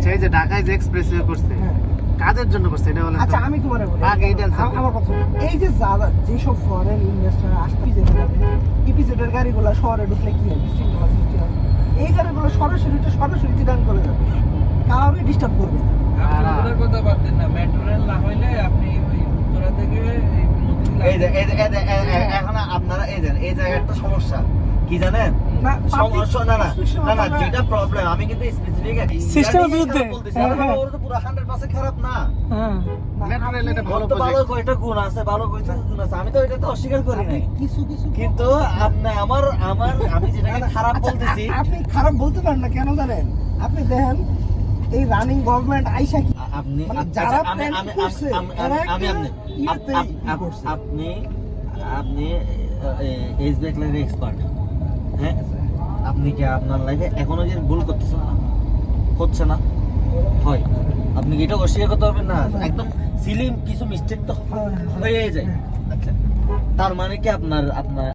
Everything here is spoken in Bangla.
আচ্ছা এই যে ঢাকায় যে এক্সপ্রেসওয়ে করছে কাজের কাদের জন্য করছে? এটা বলেন আচ্ছা আমি তোমার বলি। আগে এটা আমার কথা এই যে যারা যেসব ফরেন ইনভেস্টর আসতে যেতে যাবে ইপিজেডের গাড়িগুলো শহরে ঢুকলে কি হয়? বিশৃঙ্খলা সৃষ্টি হয়। এই গাড়িগুলো সরাসরি তো সরাসরি চিটাং করে যাবে। যে এই যে- এই যে- এই যে- এখন আপনারা এই যে এই জায়গায় একটা সমস্যা। কি জানেন? সমস্যা না না না না যেটা প্রবলেম আমি কিন্তু স্পেসিফিক System বিরুদ্ধে। হ্যাঁ, হ্যাঁ। ওর তো পুরো 100% খারাপ না। হ্যাঁ। মেট্রো রেল এটা ওর ভালো তো ভালো প্রজেক্ট কয়টা গুণ আছে ভালো কয়টা গুণ আছে আমি তো এটা তো অস্বীকার করি নাই। কিছু কিছু কিন্তু আপনি আমার আমার আমি যেটাকে খারাপ আচ্ছা, বলতেছি আপনি খারাপ বলতে পারেন না কেন জানেন? আপনি দেখেন এই রানিং গভর্নমেন্ট আইসা কি আপনি মানে আচ্ছা, যারা আমি করছে, আমি আপনি। আপনি আপনি ব্যাকলাইনের এক্সপার্ট হ্যাঁ? আপনি কি আপনার লাইফে এখনও যে ভুল করতেছেন না? হচ্ছে না? হয়। আপনি কি এটা অস্বীকার করতে পারবেন? না একদম সিলিম কিছু মিস্টেক তো হ্যাঁ, হ্যাঁ, হয়ে যায়। হ্যাঁ। আচ্ছা। তার মানে কি আপনার আপনার